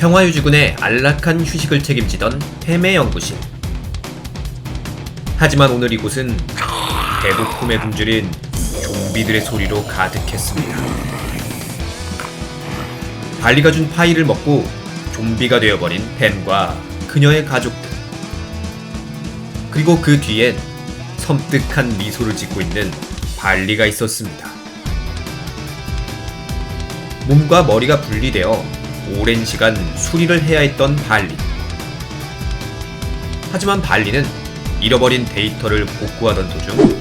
평화유지군의 안락한 휴식을 책임지던 팸의 연구실. 하지만 오늘 이곳은 대부품에 굶주린 좀비들의 소리로 가득했습니다. 발리가 준 파이를 먹고 좀비가 되어버린 팸과 그녀의 가족들. 그리고 그 뒤엔 섬뜩한 미소를 짓고 있는 발리가 있었습니다. 몸과 머리가 분리되어 오랜 시간 수리를 해야 했던 발리. 하지만 발리는 잃어버린 데이터를 복구하던 도중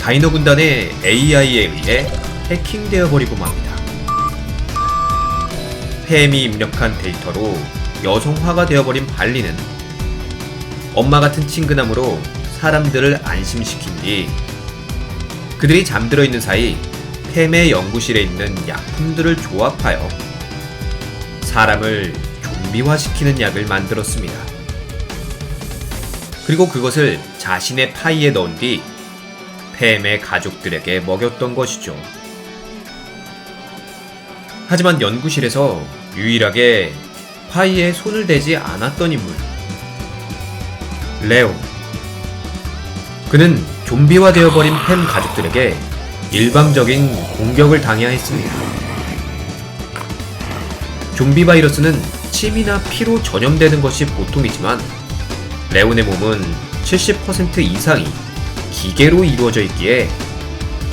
다이너 군단의 AI에 의해 해킹되어 버리고 맙니다. 팸이 입력한 데이터로 여성화가 되어버린 발리는 엄마 같은 친근함으로 사람들을 안심시킨 뒤 그들이 잠들어 있는 사이 팸의 연구실에 있는 약품들을 조합하여 사람을 좀비화시키는 약을 만들었습니다. 그리고 그것을 자신의 파이에 넣은 뒤 팸의 가족들에게 먹였던 것이죠. 하지만 연구실에서 유일하게 파이에 손을 대지 않았던 인물. 레오. 그는 좀비화 되어버린 팸 가족들에게 일방적인 공격을 당해야 했습니다. 좀비 바이러스는 침이나 피로 전염되는 것이 보통이지만 레온의 몸은 70% 이상이 기계로 이루어져 있기에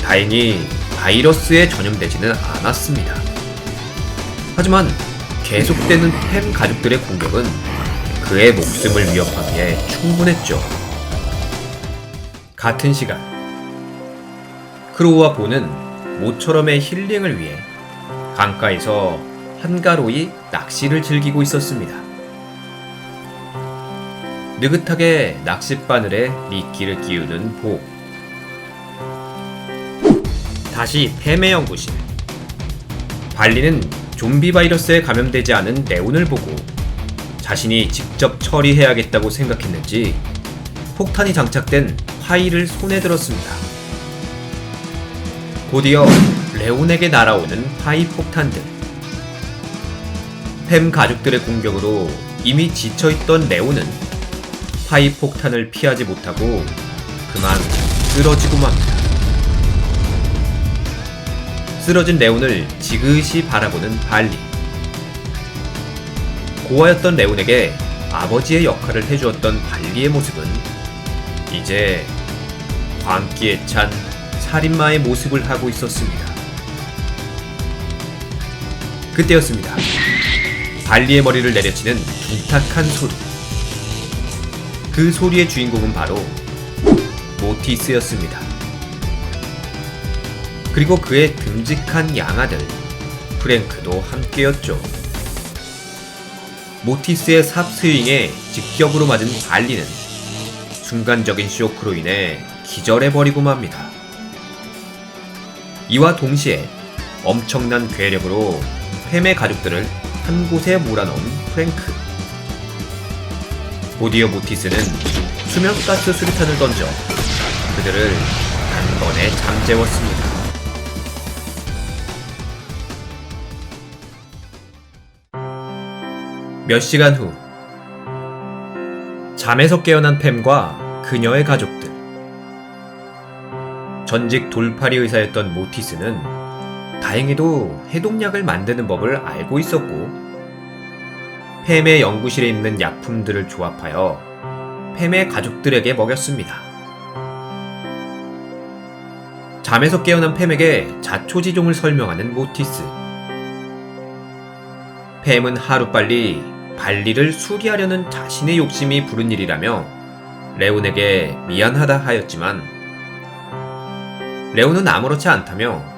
다행히 바이러스에 전염되지는 않았습니다. 하지만 계속되는 팸 가족들의 공격은 그의 목숨을 위협하기에 충분했죠. 같은 시간 크로우와 보는 모처럼의 힐링을 위해 강가에서 한가로이 낚시를 즐기고 있었습니다. 느긋하게 낚싯바늘에 미끼를 끼우는 보. 다시 뱀의 연구실. 발리는 좀비 바이러스에 감염되지 않은 네온을 보고 자신이 직접 처리해야겠다고 생각했는지 폭탄이 장착된 파일을 손에 들었습니다. 곧이어 레온에게 날아오는 파이 폭탄들. 팸 가족들의 공격으로 이미 지쳐있던 레온은 파이 폭탄을 피하지 못하고 그만 쓰러지고 맙니다. 쓰러진 레온을 지그시 바라보는 발리. 고아였던 레온에게 아버지의 역할을 해주었던 발리의 모습은 이제 광기에 찬 살인마의 모습을 하고 있었습니다. 그때였습니다. 발리의 머리를 내려치는 둔탁한 소리. 그 소리의 주인공은 바로 모티스였습니다. 그리고 그의 듬직한 양아들 프랭크도 함께였죠. 모티스의 삽 스윙에 직격으로 맞은 발리는 순간적인 쇼크로 인해 기절해버리고 맙니다. 이와 동시에 엄청난 괴력으로 팸의 가족들을 한 곳에 몰아넣은 프랭크. 곧이어 모티스는 수면가스 수류탄을 던져 그들을 단번에 잠재웠습니다. 몇 시간 후 잠에서 깨어난 팸과 그녀의 가족들 전직 돌팔이 의사였던 모티스는 다행히도 해독약을 만드는 법을 알고 있었고 팸의 연구실에 있는 약품들을 조합하여 팸의 가족들에게 먹였습니다. 잠에서 깨어난 팸에게 자초지종을 설명하는 모티스. 팸은 하루빨리 발리를 수리하려는 자신의 욕심이 부른 일이라며 레온에게 미안하다 하였지만 레온은 아무렇지 않다며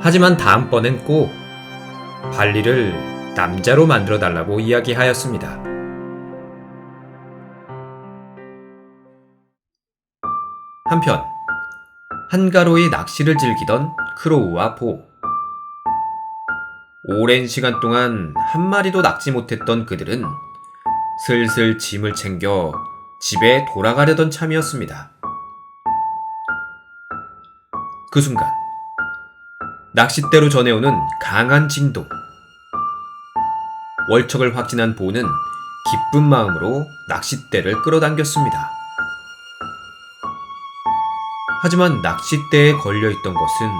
하지만 다음번엔 꼭 발리를 남자로 만들어 달라고 이야기하였습니다. 한편 한가로이 낚시를 즐기던 크로우와 보. 오랜 시간 동안 한 마리도 낚지 못했던 그들은 슬슬 짐을 챙겨 집에 돌아가려던 참이었습니다. 그 순간 낚싯대로 전해오는 강한 진동. 월척을 확진한 보는 기쁜 마음으로 낚싯대를 끌어당겼습니다. 하지만 낚싯대에 걸려있던 것은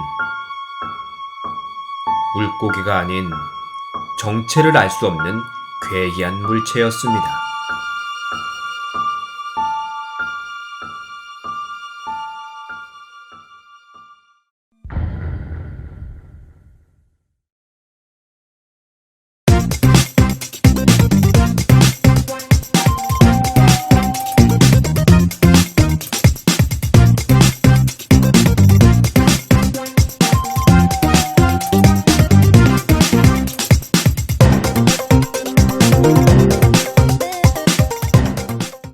물고기가 아닌 정체를 알 수 없는 괴이한 물체였습니다.